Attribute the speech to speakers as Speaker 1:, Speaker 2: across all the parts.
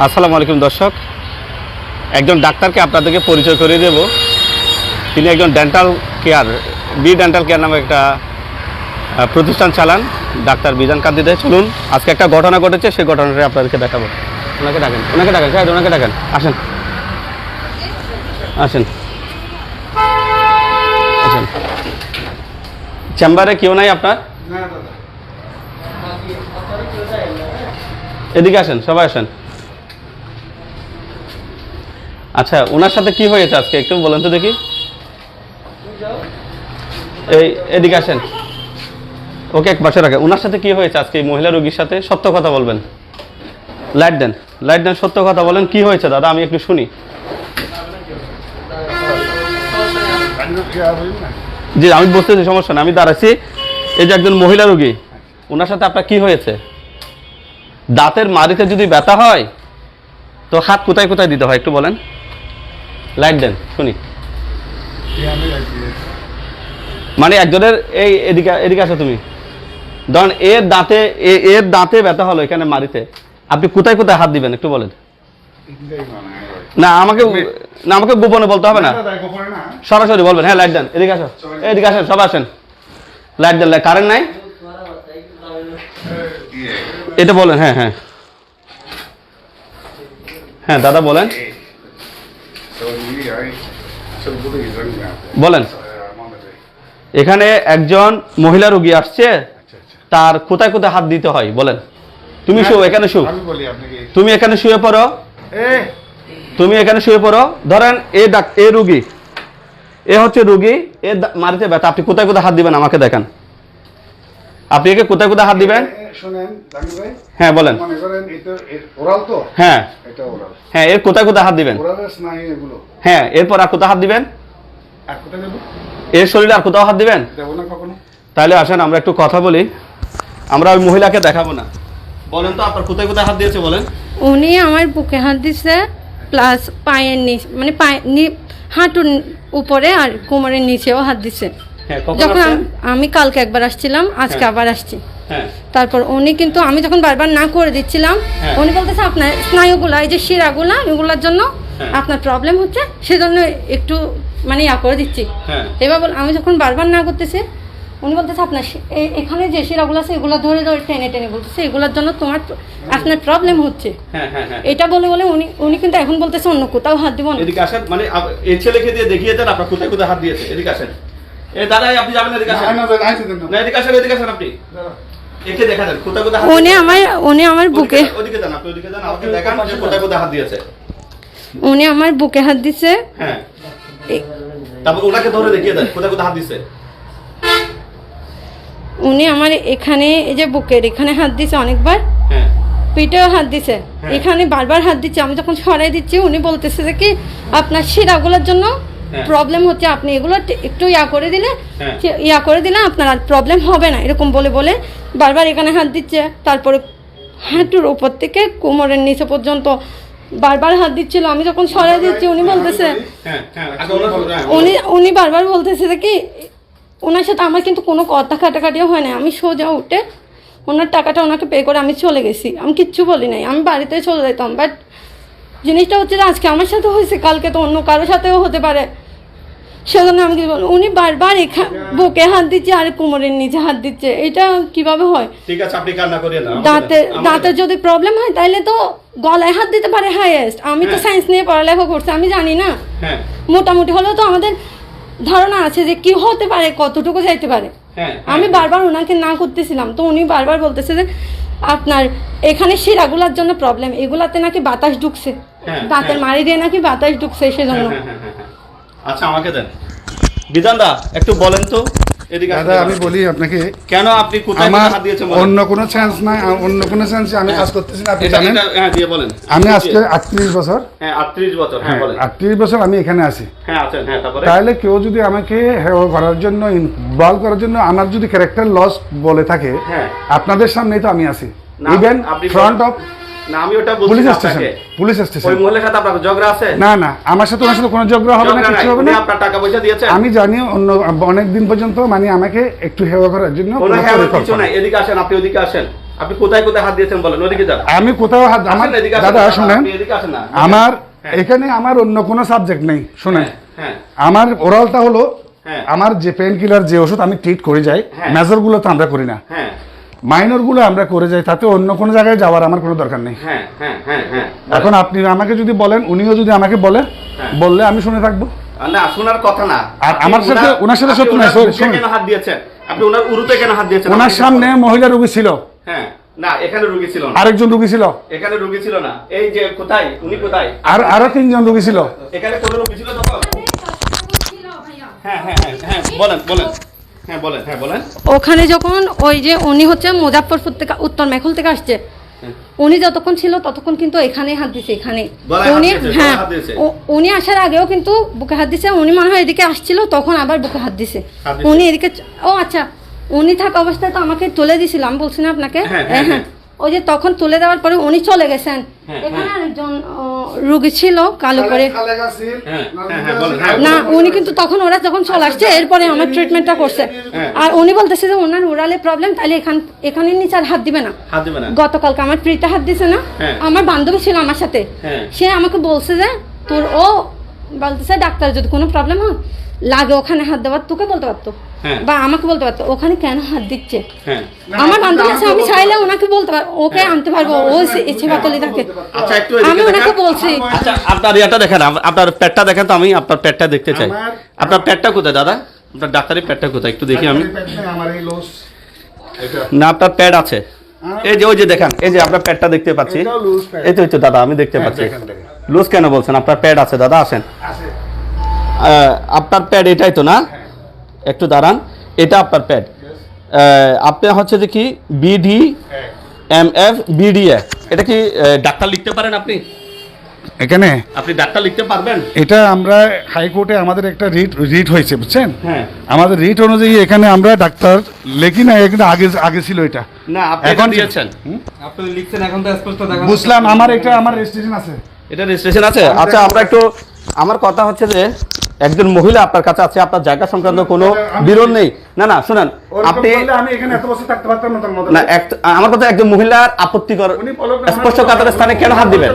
Speaker 1: আসসালামু আলাইকুম দর্শক। একজন ডাক্তারকে আপনাদেরকে পরিচয় করে দেব। তিনি একজন dental care B dental care নামে একটা প্রতিষ্ঠান চালান। ডাক্তার বিজান কান্তি দে চলুন। আজকে একটা ঘটনা ঘটেছে সেই ঘটনাটা আপনাদেরকে দেখাবো। ওনাকে ডাকেন ওনাকে ডাকেন স্যার ওনাকে ডাকেন। আসেন। আসেন। আসেন। চেম্বারে কেউ নাই আপনার? এদিকে আসেন সবাই আসেন। আচ্ছা ওনার সাথে কি হয়েছে আজকে? একটু বলেন তো দেখি। এই, এদিকে আসেন। ওকে, এক পাশে রাখে ওনার সাথে কি হয়েছে আজকে এই মহিলা রোগীর সাথে? সত্য কথা বলবেন। লাইট দেন। লাইট দেন, সত্য কথা বলেন। কি হয়েছে, দাদা? আমি একটু শুনি। জি, আমি বুঝতেছি, সমস্যা না আমি দাঁড়াচ্ছি। এই যে একজন মহিলা রোগী, ওনার সাথে আপনার কি হয়েছে? দাঁতের মারিতে যদি ব্যথা হয়, তো হাত কোথায় কোথায় দিতে হয়, একটু বলেন। লাইট দেন শুনি। মানে একজনের এই এদিকে এদিকে আসো তুমি। ধরেন এর দাঁতে এ- এর দাঁতে ব্যথা হলো এখানে মারিতে আপনি কোথায় কোথায় হাত দিবেন একটু বলেন। না আমাকে না আমাকে গোপনে বলতে হবে না। সরাসরি বলবেন। হ্যাঁ লাইট দেন। এদিকে আসো। এদিকে আসেন সব আসেন। লাইট দেন কারেন্ট নাই? এটা বলেন হ্যাঁ হ্যাঁ। হ্যাঁ দাদা বলেন। বলেন। এখানে একজন মহিলা রোগী আসছে তার কোথায় কোথায় হাত দিতে হয় বলেন। তুমি শো এখানে শো। তুমি এখানে শুয়ে পড়ো। তুমি এখানে শুয়ে পড়ো। ধরেন এ ডাক এ রুগী। এ হচ্ছে রুগী এ মারিতে ব্যথা। আপনি কোথায় কোথায় হাত দিবেন আমাকে দেখান। আপনি একে কোথায় কোথায় হাত দিবেন? হ্যাঁ বলেন।
Speaker 2: মনে করেন এটা এ- ওরাল তো?
Speaker 1: হ্যাঁ। হ্যাঁ এর কোথায় কোথায় হাত দিবেন? হ্যাঁ এরপর আর কোথায় হাত দিবেন?
Speaker 2: আর কোথায় দেবো
Speaker 1: এর শরীরে আর কোথাও হাত দিবেন?
Speaker 2: দেবো না
Speaker 1: তাহলে আসেন আমরা একটু কথা বলি। আমরা ওই মহিলাকে দেখাবো না। বলেন তো আপনার কোথায় কোথায় হাত দিয়েছে বলেন।
Speaker 3: উনি আমার বুকে হাত দিছে প্লাস পায়ের নিচ মানে পায়ে নি- হাঁটুর উপরে আর কোমরের নিচেও হাত দিছে। যখন আমি কালকে একবার আসছিলাম আজকে
Speaker 1: হ্যাঁ।
Speaker 3: আবার আসছি।
Speaker 1: হ্যাঁ।
Speaker 3: তারপর উনি কিন্তু আমি যখন বারবার না করে দিচ্ছিলাম
Speaker 1: হ্যাঁ।
Speaker 3: উনি বলতেছে আপনার স্নায়ুগুলা এই যে শিরাগুলা এগুলোর জন্য
Speaker 1: হ্যাঁ।
Speaker 3: আপনার প্রবলেম হচ্ছে সেজন্য একটু মানে ইয়া করে দিচ্ছি।
Speaker 1: হ্যাঁ।
Speaker 3: এবার বল আমি যখন বারবার না করতেছি উনি বলতেছে আপনার এখানে যে শিরাগুলো আছে এগুলো ধরে ধরে টেনে টেনে বলতেছে এগুলোর জন্য তোমার আপনার প্রবলেম হচ্ছে।
Speaker 1: হ্যাঁ হ্যাঁ হ্যাঁ।
Speaker 3: এটা বলে বলে উনি উনি কিন্তু এখন বলতেছে অন্য কোথাও হাত দিব না।
Speaker 1: এদিকে আসেন মানে এই ছেলেকে দিয়ে দেখিয়ে দেন আপনার কোথায় কোথায় হাত দিয়েছে এদিকে আসেন। এ দাদা আপনি যাবেন এদিকে আসেন।
Speaker 2: না, না, না, আইসে দেন না।
Speaker 1: না এদিকে আসেন এদিকে আসেন আপনি। একে দেখা দেন কোথায় কোথায়
Speaker 3: উনি আমার উনি আমার বুকে
Speaker 1: ওদিকে- ওদিকে আপনি ওদিকে দেন আমাকে দেখান যে কোথায় কোথায় হাত দিয়েছে।
Speaker 3: উনি আমার বুকে হাত দিছে
Speaker 1: হ্যাঁ। তারপর ওনাকে ধরে দেখিয়ে দেন কোথায় কোথায় হাত দিছে
Speaker 3: উনি আমার এখানে এই যে বুকের এখানে হাত দিছে অনেকবার।
Speaker 1: হ্যাঁ।
Speaker 3: পিঠেও হাত দিছে
Speaker 1: হ্যাঁ।
Speaker 3: এখানে বারবার হাত দিচ্ছে আমি যখন সরাই দিচ্ছি উনি বলতেছে যে কি আপনার শিরাগুলোর জন্য। প্রবলেম হচ্ছে আপনি এগুলো একটু ইয়া করে দিলে
Speaker 1: হ্যাঁ।
Speaker 3: যে ইয়া করে দিলে আপনার আর প্রবলেম হবে না এরকম বলে বলে বারবার এখানে হাত দিচ্ছে। তারপরে হাঁটুর উপর থেকে কোমরের নিচে পর্যন্ত বারবার হাত দিচ্ছিল। আমি যখন সরাই দিচ্ছি উনি বলতেছে
Speaker 1: হ্যাঁ হ্যাঁ হ্যাঁ,
Speaker 3: উনি উনি বারবার বলতেছে যে কি ওনার সাথে আমার কিন্তু কোনো কথা কাটাকাটিও হয় না আমি সোজা উঠে ওনার টাকাটা ওনাকে পে করে আমি চলে গেছি। আমি কিচ্ছু বলি নাই। আমি বাড়িতে চলে যেতাম বাট জিনিসটা হচ্ছে যে আজকে আমার সাথে হয়েছে কালকে তো অন্য কারোর সাথেও হতে পারে। সেজন্য আমি কি বলব উনি বারবার এখানে বুকে হাত দিচ্ছে আর কোমরের নিচে হাত দিচ্ছে। এটা কীভাবে হয়?
Speaker 1: ঠিক আছে আপনি কান্না করিয়ে না
Speaker 3: দাঁতে দাঁতের যদি প্রবলেম হয় তাহলে তো গলায় হাত দিতে পারে হাইয়েস্ট আমি তো
Speaker 1: হ্যাঁ।
Speaker 3: সায়েন্স নিয়ে পড়ালেখা করছি আমি জানি না।
Speaker 1: হ্যাঁ।
Speaker 3: মোটামুটি হলেও তো আমাদের ধারণা আছে যে কি হতে পারে কতটুকু যাইতে পারে।
Speaker 1: হ্যাঁ
Speaker 3: আমি বারবার ওনাকে না করতেছিলাম তো উনি বারবার বলতেছে যে আপনার এখানে শিরাগুলার জন্য প্রবলেম এগুলাতে নাকি বাতাস ঢুকছে।
Speaker 1: হ্যাঁ,
Speaker 3: দাঁতের
Speaker 1: হ্যাঁ।
Speaker 3: মারি দিয়ে নাকি বাতাস ঢুকছে সেজন্য।
Speaker 1: হ্যাঁ, হ্যাঁ, হ্যাঁ, হ্যাঁ। আচ্ছা আমাকে দেন। বিধান দা একটু বলেন তো এদিকে
Speaker 2: দাদা আমি বলি আপনাকে
Speaker 1: কেন আপনি কোথায় হাত দিয়েছেন
Speaker 2: অন্য কোনো চান্স নাই অন্য কোনো চান্সে আমি কাজ করতেছি না আপনি জানেন?
Speaker 1: হ্যাঁ দিয়ে বলেন।
Speaker 2: আমি আজকে আটত্রিশ বছর।
Speaker 1: হ্যাঁ আটত্রিশ বছর হ্যাঁ বলেন।
Speaker 2: আটত্রিশ বছর আমি এখানে আছি।
Speaker 1: হ্যাঁ আছেন হ্যাঁ তারপরে?
Speaker 2: তাহলে কেউ যদি আমাকে হেয় করার জন্য বল করার জন্য আমার যদি ক্যারেক্টার লস বলে থাকে
Speaker 1: হ্যাঁ।
Speaker 2: আপনাদের সামনেই তো আমি আছি। ইভেন ফ্রন্ট অফ
Speaker 1: না আমি ওটা
Speaker 2: পুলিশ স্টেশন
Speaker 1: আপনাকে।
Speaker 2: পুলিশ
Speaker 1: ওই মহিলার সাথে আপনার ঝগড়া আছে?
Speaker 2: না না আমার সাথে ওনার সাথে কোনো ঝগড়া হবে না কিছু হবে না।
Speaker 1: আপনার টাকা পয়সা দিয়েছেন।
Speaker 2: আমি জানি অন্য অনেক দিন পর্যন্ত মানে আমাকে একটু হেওয়া করার জন্য
Speaker 1: কোনো
Speaker 2: কোনো
Speaker 1: কিছু নাই। এদিকে আসেন আপনি ওদিকে আসেন। আপনি কোথায় কোথায় হাত দিয়েছেন বলেন ওদিকে যান।
Speaker 2: আমি কোথাও হাত আমার দাদা শুনেন। আমার
Speaker 1: হ্যাঁ।
Speaker 2: এখানে আমার অন্য কোনো সাবজেক্ট নেই শুনেন।
Speaker 1: হ্যাঁ, হ্যাঁ।
Speaker 2: আমার ওরালটা হলো। আমার যে পেন কিলার যে ওষুধ আমি ট্রিট করে যাই
Speaker 1: হ্যাঁ।
Speaker 2: মেজরগুলো তো আমরা করি না।
Speaker 1: হ্যাঁ।
Speaker 2: মাইনরগুলো আমরা করে যাই তাতে অন্য কোনো জায়গায় যাওয়ার আমার কোনো দরকার নেই
Speaker 1: হ্যাঁ হ্যাঁ হ্যাঁ হ্যাঁ
Speaker 2: এখন আপনি আমাকে যদি বলেন উনিও যদি আমাকে বলে
Speaker 1: হ্যাঁ।
Speaker 2: বললে আমি শুনে থাকব
Speaker 1: না শোনার কথা না
Speaker 2: আর আমার সাথে-
Speaker 1: ওনার-
Speaker 2: ওনার সাথে সত্য নয়,
Speaker 1: ওনার
Speaker 2: sorry,
Speaker 1: বুকে
Speaker 2: শুনুন।
Speaker 1: কেন হাত দিয়েছেন আপনি ওনার উরুতে কেন হাত দিয়েছেন
Speaker 2: ওনার সামনে মহিলা রোগী ছিল
Speaker 1: হ্যাঁ না এখানে রুগী ছিল না
Speaker 2: আরেকজন রোগী ছিল
Speaker 1: এখানে রুগী ছিল না এই যে কোথায় উনি কোথায়
Speaker 2: আর আরও তিনজন রোগী ছিল
Speaker 1: এখানে কোনো রুগী ছিল তখন হ্যাঁ হ্যাঁ হ্যাঁ হ্যাঁ বলেন বলেন হ্যাঁ হ্যাঁ
Speaker 3: ওখানে যখন ওই যে উনি হচ্ছে মুজাফরপুর থেকে উত্তর মেখল থেকে আসছে উনি যতক্ষণ ছিল ততক্ষণ কিন্তু এখানেই হাত দিছে এখানে উনি হ্যাঁ উনি আসার আগেও কিন্তু বুকে হাত দিছে উনি মনে হয় এদিকে আসছিল তখন আবার বুকে হাত দিছে। উনি এদিকে ও আচ্ছা উনি থাকা অবস্থায় তো আমাকে তুলে দিছিল আমি বলছি না আপনাকে
Speaker 1: হ্যাঁ, হ্যাঁ, হ্যাঁ।
Speaker 3: ওই যে তখন তুলে দেওয়ার পরে উনি চলে গেছেন।
Speaker 1: হ্যাঁ,
Speaker 3: এখানে আরেকজন ও, রুগী ছিল কালো করে।
Speaker 1: হ্যাঁ হ্যাঁ হ্যাঁ হ্যাঁ
Speaker 3: না উনি কিন্তু তখন ওরা যখন চলে আসছে এরপরে আমার ট্রিটমেন্টটা করছে।
Speaker 1: হ্যাঁ।
Speaker 3: আর উনি বলতেছে যে ওনার উড়ালে প্রবলেম তাহলে এখান এখানে নিচে আর হাত দিবে না।
Speaker 1: হাত
Speaker 3: গতকালকে আমার প্রীতা হাত দিছে না।
Speaker 1: হ্যাঁ।
Speaker 3: আমার বান্ধবী ছিল আমার সাথে।
Speaker 1: হ্যাঁ।
Speaker 3: সে আমাকে বলছে যে তোর ও বলতেছে ডাক্তার যদি কোনো প্রবলেম হয় লাগে ওখানে হাত দেওয়ার তোকে বলতে পারতো?
Speaker 1: হ্যাঁ।
Speaker 3: বা আমাকে বলতে পারতো ওখানে কেন হাত দিচ্ছে?
Speaker 1: হ্যাঁ।
Speaker 3: আমার বান্ধবী আছে আমি চাইলে ওনাকে বলতে পারব ওকে আনতে পারব ও ইচ্ছে পাতলি থাকে আমি ওনাকে বলছি।
Speaker 1: আচ্ছা আপনার ইয়াটা দেখেন আপনার পেটটা দেখেন তো আমি আপনার পেটটা দেখতে চাই। আপনার পেটটা কোথায় দাদা? আপনার ডাক্তারি পেটটা কোথায়? একটু দেখি আমি।
Speaker 2: আমার এই লোস
Speaker 1: না আপনার প্যাড আছে। এই যে ওই যে দেখেন এই যে আপনার প্যাডটা দেখতে পাচ্ছি। এই তো এই তো দাদা আমি দেখতে পাচ্ছি। লুজ কেন বলছেন? আপনার প্যাড আছে দাদা আসেন। আপনার প্যাড এটাই তো না? একটু দাঁড়ান। এটা আপনার প্যাড আপনি হচ্ছে যে কি? বিডি
Speaker 2: হ্যাঁ।
Speaker 1: এম এফ বিডিএ এটা কি ডাক্তার লিখতে পারেন আপনি?
Speaker 2: এখানে?
Speaker 1: আপনি ডাক্তার লিখতে পারবেন?
Speaker 2: এটা আমরা হাইকোর্টে আমাদের একটা রিট রিট হয়েছে বুঝছেন?
Speaker 1: হ্যাঁ।
Speaker 2: আমাদের রিট অনুযায়ী এখানে আমরা ডাক্তার লেখি না এখানে আগে আগে ছিল এটা।
Speaker 1: না আপনি
Speaker 2: এখন
Speaker 1: এখন দিয়েছেন।
Speaker 4: আপনি লিখছেন এখন তো স্পষ্ট দেখা
Speaker 2: বুঝলাম আমার এটা আমার রেজিস্ট্রেশন আছে।
Speaker 1: এটা রেজিস্ট্রেশন আছে? আচ্ছা আমরা একটু আমার কথা হচ্ছে যে একজন মহিলা আপনার কাছে আছে আপনার জায়গা সংক্রান্ত কোনো বিরোধ নেই। না না শুনেন আপনি
Speaker 2: না
Speaker 1: আমার কথা একজন মহিলার আপত্তিকর
Speaker 2: উনি বলুক না, আমার
Speaker 1: স্পর্শকাতর
Speaker 2: তো-
Speaker 1: স্থানে কেন হাত দিবেন?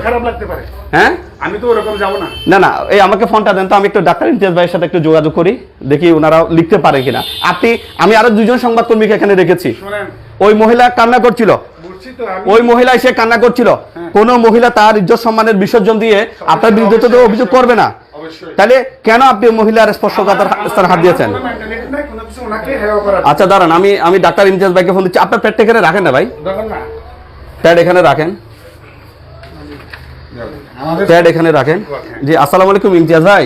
Speaker 1: হ্যাঁ?
Speaker 2: আমি তো ওরকম যাব না।
Speaker 1: না না এই আমাকে ফোনটা দেন তো আমি একটু ডাক্তার ইমতিয়াজ ভাইয়ের সাথে একটু যোগাযোগ করি দেখি ওনারা লিখতে পারে কিনা। আপনি আমি আরও দুজন সংবাদকর্মীকে এখানে রেখেছি। ওই মহিলা কান্না করছিল। ওই মহিলা এসে কান্না করছিল।
Speaker 2: হ্যাঁ।
Speaker 1: কোন মহিলা তার ইজ্জত সম্মানের বিসর্জন দিয়ে আপনার বিরুদ্ধে তো অভিযোগ করবে না। তাহলে কেন আপনি মহিলার স্পর্শকাতর স্থানে হাত দিয়েছেন?
Speaker 2: হেয়।
Speaker 1: আচ্ছা দাঁড়ান আমি আমি ডাক্তার ইমতিয়াজ ভাইকে ফোন দিচ্ছি। আপনার পেটটা এখানে রাখেন না ভাই? প্যাড এখানে রাখেন। প্যাড এখানে রাখেন। জি আসসালামু আলাইকুম ইমতিয়াজ ভাই।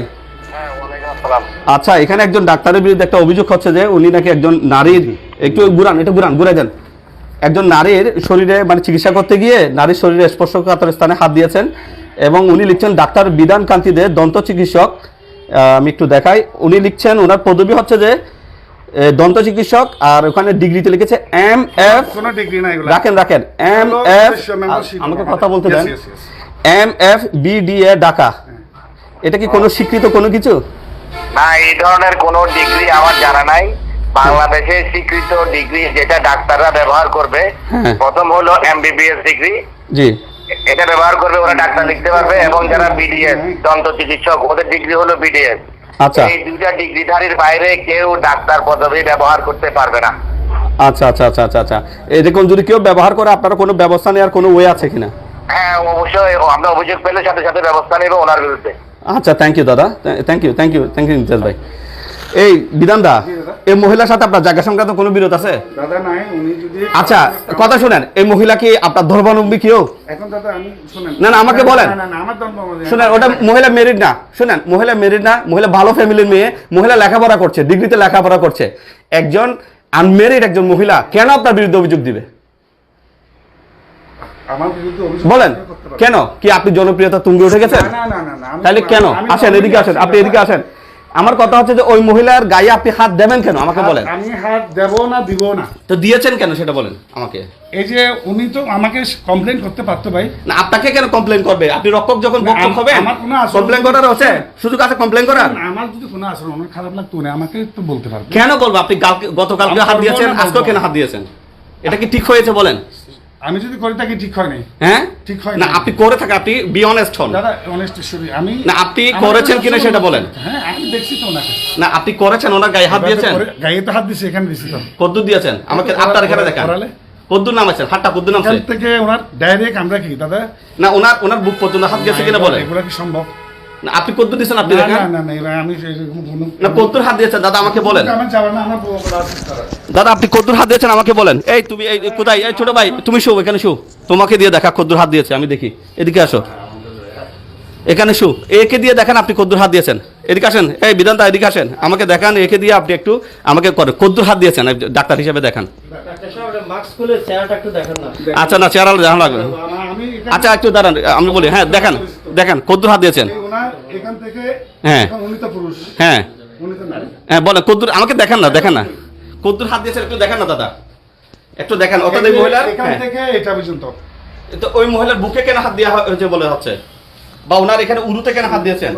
Speaker 1: আচ্ছা এখানে একজন ডাক্তারের বিরুদ্ধে একটা অভিযোগ হচ্ছে যে উনি নাকি একজন নারীর একটু ঘুরান একটু ঘুরান ঘুরে দেন। একজন নারীর শরীরে মানে চিকিৎসা করতে গিয়ে নারীর শরীরে স্পর্শকাতর স্থানে হাত দিয়েছেন। এবং উনি লিখছেন ডাক্তার বিধান কান্তি দে দন্ত চিকিৎসক। আমি একটু দেখাই। উনি লিখছেন ওনার পদবি হচ্ছে যে দন্ত চিকিৎসক আর ওখানে ডিগ্রিতে লিখেছে এম এফ
Speaker 2: কোনো ডিগ্রি।
Speaker 1: রাখেন রাখেন। এম এফ আমাকে কথা বলতে দেন. M F BDA Dhaka. এটা কি কোনো স্বীকৃত কোনো কিছু?
Speaker 5: না এই ধরনের কোনো ডিগ্রি আমার জানা নাই। বাংলাদেশে স্বীকৃত ডিগ্রি যেটা ডাক্তাররা ব্যবহার করবে
Speaker 1: হ্যাঁ।
Speaker 5: প্রথম হলো এমবিবিএস ডিগ্রি।
Speaker 1: জি।
Speaker 5: এটা ব্যবহার করবে ওরা ডাক্তার লিখতে পারবে এবং যারা বিডিএস দন্ত চিকিৎসক ওদের ডিগ্রি হলো বিডিএস
Speaker 1: আচ্ছা।
Speaker 5: এই দুইটা ডিগ্রিধারীর বাইরে কেউ ডাক্তার পদবি ব্যবহার করতে পারবে না।
Speaker 1: আচ্ছা আচ্ছা আচ্ছা আচ্ছা আচ্ছা। এরকম যদি কেউ ব্যবহার করে আপনারা কোনো ব্যবস্থা নেওয়ার কোনো ওয়ে আছে কিনা?
Speaker 5: হ্যাঁ অবশ্যই আমরা অভিযোগ পেলে সাথে সাথে ব্যবস্থা নেবে ওনার বিরুদ্ধে।
Speaker 1: আচ্ছা থ্যাংক ইউ দাদা। Thank you thank you thank you Imtiaz ভাই। এই বিধান দা এই মহিলার সাথে আপনার জায়গা সংক্রান্ত কোনো বিরোধ আছে?
Speaker 2: দাদা নাই উনি যদি
Speaker 1: আচ্ছা কথা শুনেন এই মহিলা কি আপনার ধর্মাবলম্বী কেউ?
Speaker 2: এখন দাদা আমি শুনেন।
Speaker 1: না, না, আমাকে বলেন।
Speaker 2: না না আমার ধর্ম অনুযায়ী-
Speaker 1: শুনেন ওটা মহিলা মেরিড না। শুনেন মহিলা মেরিড না মহিলা ভালো ফ্যামিলির মেয়ে মহিলা লেখাপড়া করছে ডিগ্রিতে লেখাপড়া করছে। একজন আনমেরিড একজন মহিলা কেন আপনার বিরুদ্ধে অভিযোগ দিবে? বলেন কেন? কি আপনি জনপ্রিয়তা তুঙ্গে উঠে গেছেন? তাহলে কেন? আসেন এদিকে আসেন আপনি এদিকে আসেন। আমার কথা হচ্ছে যে ওই মহিলার গায়ে আপনি হাত দেবেন কেন? আমাকে বলেন।
Speaker 2: আমি হাত দেব না দিব না।
Speaker 1: তো দিয়েছেন কেন সেটা বলেন আমাকে?
Speaker 2: এই যে উনি তো আমাকে কমপ্লেন করতে পারতো ভাই।
Speaker 1: না আপনাকে কেন কমপ্লেন করবে? আপনি রক্ষক যখন
Speaker 2: না,
Speaker 1: ভক্ষক
Speaker 2: আম- আমার কোনো
Speaker 1: কমপ্লেন করার আছে? সুযোগ আছে কমপ্লেন করার?
Speaker 2: আমার যদি কোনো আসলে অনেক খারাপ লাগতো উনি আমাকে তো বলতে পারবে।
Speaker 1: কেন বলব? আপনি গতকালকে হাত দিয়েছেন
Speaker 2: না,
Speaker 1: আজকেও কেন হাত দিয়েছেন? এটা কি ঠিক হয়েছে বলেন?
Speaker 2: আমি যদি করে থাকি ঠিক হয় নাই
Speaker 1: হ্যাঁ?
Speaker 2: ঠিক হয়
Speaker 1: না। আপনি করে থাকেন আপনি বি অনেস্ট হন।
Speaker 2: দাদা অনেস্ট শুনি আমি
Speaker 1: না, আপনি করেছেন কিনা সেটা বলেন।
Speaker 2: হ্যাঁ আমি দেখছি তো ওনাকে।
Speaker 1: না আপনি করেছেন ওনার গায়ে হাত দিয়েছেন?
Speaker 2: গায়ে তো হাত দিছি এখানে দিছি তো।
Speaker 1: কদ্দুর দিয়েছেন? আমাকে আপনার এখানে দেখান? কদ্দুর নাম আছেন হাতটা কদ্দুর নামছে
Speaker 2: এখান থেকে ওনার ডাইরেক্ট আমরা কি দাদা?
Speaker 1: না ওনার ওনার বুক পর্যন্ত হাত গেছে কিনা বলেন।
Speaker 2: এগুলো কি সম্ভব?
Speaker 1: না আপনি কদ্দুর দিয়েছেন আপনি দেখান।
Speaker 2: না না না আমি
Speaker 1: না কদ্দুর হাত দিয়েছেন দাদা আমাকে বলেন।
Speaker 2: আমার যাবে না আমার বউ আছে তারা।
Speaker 1: দাদা আপনি কদ্দুর হাত দিয়েছেন আমাকে বলেন। এই তুমি এই কোথায়? এই ছোট ভাই তুমি শো এখানে শো। তোমাকে দিয়ে দেখা কদ্দুর হাত দিয়েছে আমি দেখি। এদিকে আসো। এখানে শু। একে দিয়ে দেখেন আপনি কদ্দুর হাত দিয়েছেন। এদিকে আসেন। এই বিধানটা এদিকে আসেন। আমাকে দেখান একে দিয়ে আপনি একটু আমাকে করে কদ্দুর হাত দিয়েছেন ডাক্তার হিসেবে দেখান। আচ্ছা না চেহারা দেখানো লাগবে। আচ্ছা একটু দাঁড়ান আমি বলি হ্যাঁ দেখান দেখেন কদ্দুর হাত দিয়েছেন। হ্যাঁ। হ্যাঁ। হ্যাঁ বলেন কদ্দুর আমাকে দেখান না দেখান না। কদ্দুর হাত দিয়েছেন একটু দেখান না দাদা। একটু দেখান অর্থাৎ এই মহিলার?
Speaker 2: এখান
Speaker 1: হ্যাঁ।
Speaker 2: থেকে এটা পর্যন্ত।
Speaker 1: তো ওই মহিলার বুকে কেন হাত দেওয়া হয়েছে বলে হচ্ছে? বা ওনার এখানে উরুতে কেন হাত দিয়েছেন।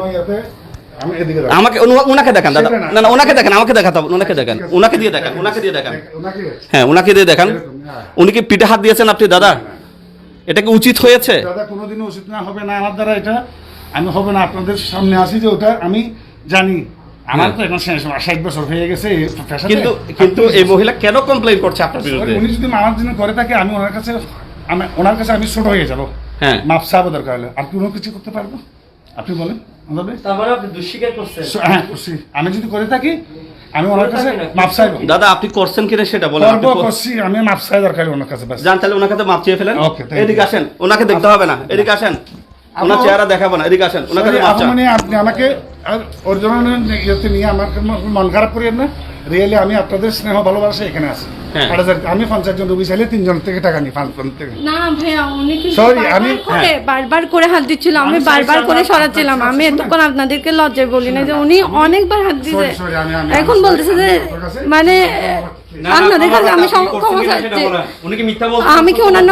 Speaker 1: আমাকে উনাকে দেখান দাদা।
Speaker 2: না।
Speaker 1: না ওনাকে দেখেন আমাকে দেখাতে ওনাকে দেখেন ওনাকে দিয়ে দেখান ওনাকে দিয়ে দেখান। হ্যাঁ ওনাকে দিয়ে দেখান।
Speaker 2: হ্যাঁ।
Speaker 1: উনি কি পিঠে হাত দিয়েছেন আপনি দাদা? এটা কি উচিত হয়েছে?
Speaker 2: দাদা কোনোদিনও উচিত না হবে না আমার দ্বারা এটা। আমি হবে না আপনাদের সামনে আসি যে ওটা আমি জানি। আমার তো এখন ষাট বছর হয়ে গেছে
Speaker 1: কিন্তু কিন্তু এই মহিলা কেন কমপ্লেন করছে আপনার বিরুদ্ধে?
Speaker 2: উনি যদি আমার জন্য করে থাকে আমি ওনার কাছে আমি ওনার কাছে আমি ছোট হয়ে যাব।
Speaker 1: হ্যাঁ।
Speaker 2: মাপ চাবো দরকার হলে। আর কোনো কিছু করতে পারব? আপনি বলেন হ্যাঁ করছি। আমি যদি করে থাকি আমি ওনার কাছে মাপ চাইব।
Speaker 1: দাদা আপনি করছেন কিনা সেটা বলেন
Speaker 2: করছি আমি মাপ চাই দরকার ওনার কাছে
Speaker 1: যান তাহলে ওনাকে তো মাপ চেয়ে ফেলেন। এদিকে আসেন ওনাকে দেখতে হবে না। এদিকে আসেন। ওনার চেহারা দেখাবো না। এদিকে আসেন ওনাকে।
Speaker 2: মানে আপনি আমাকে আর ওর জন্য ইয়েতে নিয়ে আমার মন খারাপ করিয়েন না। রিয়েলি আমি আপনাদের স্নেহ ভালোবাসা এখানে আছি।
Speaker 1: হ্যাঁ।
Speaker 2: আমি পঞ্চাশ জন রুগী চাইলে তিনজন থেকে টাকা নিই পাঁচ থেকে।
Speaker 3: না ভাইয়া উনি কিন্তু
Speaker 2: আমি-
Speaker 3: করে
Speaker 1: হ্যাঁ।
Speaker 3: বারবার করে হাত দিচ্ছিল আমি
Speaker 2: আমি
Speaker 3: বারবার করে সরাচ্ছিলাম। আমি এতক্ষণ আপনাদেরকে লজ্জায় বলি না যে উনি অনেকবার হাত এখন বলতেছে যে মানে আপনাদের কাছে আমি ক্ষমা চাচ্ছি।
Speaker 1: কি মিথ্যা
Speaker 3: আমি কি ওনার নাম